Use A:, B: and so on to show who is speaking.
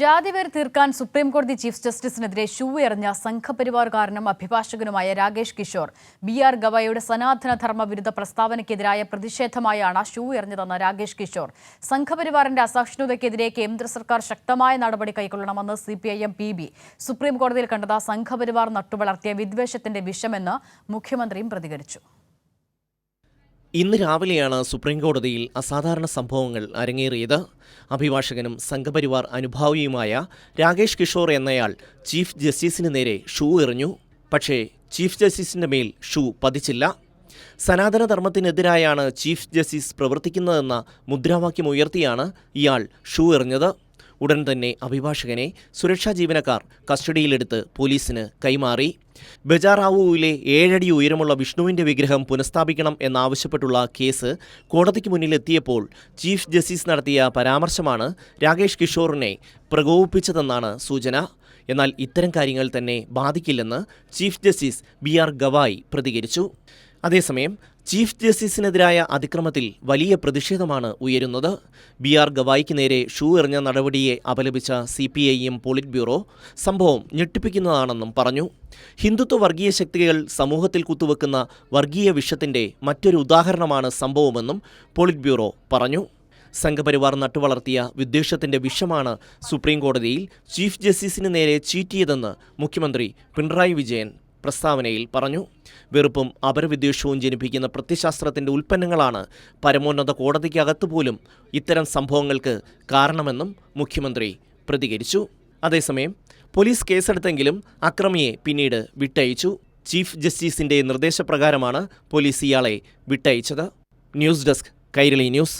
A: ജാതിവേർ തീർക്കാൻ സുപ്രീംകോടതി chief ജസ്റ്റിസിനെതിരെ shoe എറിഞ്ഞ സംഘപരിവാർകാരനും അഭിഭാഷകനുമായ രാകേഷ് കിഷോർ. ബി ആർ ഗവയുടെ സനാതന ധർമ്മ വിരുദ്ധ പ്രസ്താവനയ്ക്കെതിരായ പ്രതിഷേധമായാണ് ഷൂ എറിഞ്ഞതെന്ന് രാകേഷ് കിഷോർ. സംഘപരിവാറിന്റെ അസഹിഷ്ണുതയ്ക്കെതിരെ കേന്ദ്ര സർക്കാർ ശക്തമായ നടപടി കൈക്കൊള്ളണമെന്ന് C P I M P B. സുപ്രീംകോടതിയിൽ കണ്ടത് സംഘപരിവാർ നട്ടുവളർത്തിയ വിദ്വേഷത്തിന്റെ വിഷമെന്ന് മുഖ്യമന്ത്രിയും പ്രതികരിച്ചു.
B: ഇന്ന് രാവിലെയാണ് സുപ്രീംകോടതിയിൽ അസാധാരണ സംഭവങ്ങൾ അരങ്ങേറിയത്. അഭിഭാഷകനും സംഘപരിവാർ അനുഭാവിയുമായ രാകേഷ് കിഷോർ എന്നയാൾ ചീഫ് ജസ്റ്റിസിന് നേരെ ഷൂ എറിഞ്ഞു. പക്ഷേ ചീഫ് ജസ്റ്റിസിന്റെ മേൽ ഷൂ പതിച്ചില്ല. സനാതനധർമ്മത്തിനെതിരായാണ് ചീഫ് ജസ്റ്റിസ് പ്രവർത്തിക്കുന്നതെന്ന മുദ്രാവാക്യം ഉയർത്തിയാണ് ഇയാൾ ഷൂ എറിഞ്ഞത്. ഉടൻ തന്നെ അഭിഭാഷകനെ സുരക്ഷാ ജീവനക്കാർ കസ്റ്റഡിയിലെടുത്ത് പോലീസിന് കൈമാറി. ബജാറാവുവിലെ ഏഴടി ഉയരമുള്ള വിഷ്ണുവിന്റെ വിഗ്രഹം പുനഃസ്ഥാപിക്കണം എന്നാവശ്യപ്പെട്ടുള്ള കേസ് കോടതിക്ക് മുന്നിലെത്തിയപ്പോൾ ചീഫ് ജസ്റ്റിസ് നടത്തിയ പരാമർശമാണ് രാകേഷ് കിഷോറിനെ പ്രകോപിപ്പിച്ചതെന്നാണ് സൂചന. എന്നാൽ ഇത്തരം കാര്യങ്ങൾ തന്നെ ബാധിക്കില്ലെന്ന് chief justice B R Gavai പ്രതികരിച്ചു. അതേസമയം ചീഫ് ജസ്റ്റിസിനെതിരായ അതിക്രമത്തിൽ വലിയ പ്രതിഷേധമാണ് ഉയരുന്നത്. ബി ആർ ഗവായിക്ക് നേരെ ഷൂ എറിഞ്ഞ നടപടിയെ അപലപിച്ച C P I M polit bureau സംഭവം ഞെട്ടിപ്പിക്കുന്നതാണെന്നും പറഞ്ഞു. ഹിന്ദുത്വ വർഗീയ ശക്തികൾ സമൂഹത്തിൽ കുത്തുവെക്കുന്ന വർഗീയ വിഷത്തിന്റെ മറ്റൊരു ഉദാഹരണമാണ് സംഭവമെന്നും പോളിറ്റ് ബ്യൂറോ പറഞ്ഞു. സംഘപരിവാർ നട്ടുവളർത്തിയ വിദ്വേഷത്തിന്റെ വിഷമാണ് സുപ്രീംകോടതിയിൽ ചീഫ് ജസ്റ്റിസിന് നേരെ ചീറ്റിയതെന്ന് മുഖ്യമന്ത്രി പിണറായി വിജയൻ പ്രസ്താവനയിൽ പറഞ്ഞു. വെറുപ്പും അപരവിദ്വേഷവും ജനിപ്പിക്കുന്ന പ്രത്യശാസ്ത്രത്തിന്റെ ഉൽപ്പന്നങ്ങളാണ് പരമോന്നത കോടതിക്കകത്ത് പോലും ഇത്തരം സംഭവങ്ങൾക്ക് കാരണമെന്നും മുഖ്യമന്ത്രി പ്രതികരിച്ചു. അതേസമയം പോലീസ് കേസെടുത്തെങ്കിലും അക്രമിയെ പിന്നീട് വിട്ടയച്ചു. ചീഫ് ജസ്റ്റിസിന്റെ നിർദ്ദേശപ്രകാരമാണ് പോലീസ് ഇയാളെ വിട്ടയച്ചത്. News desk Kairali news.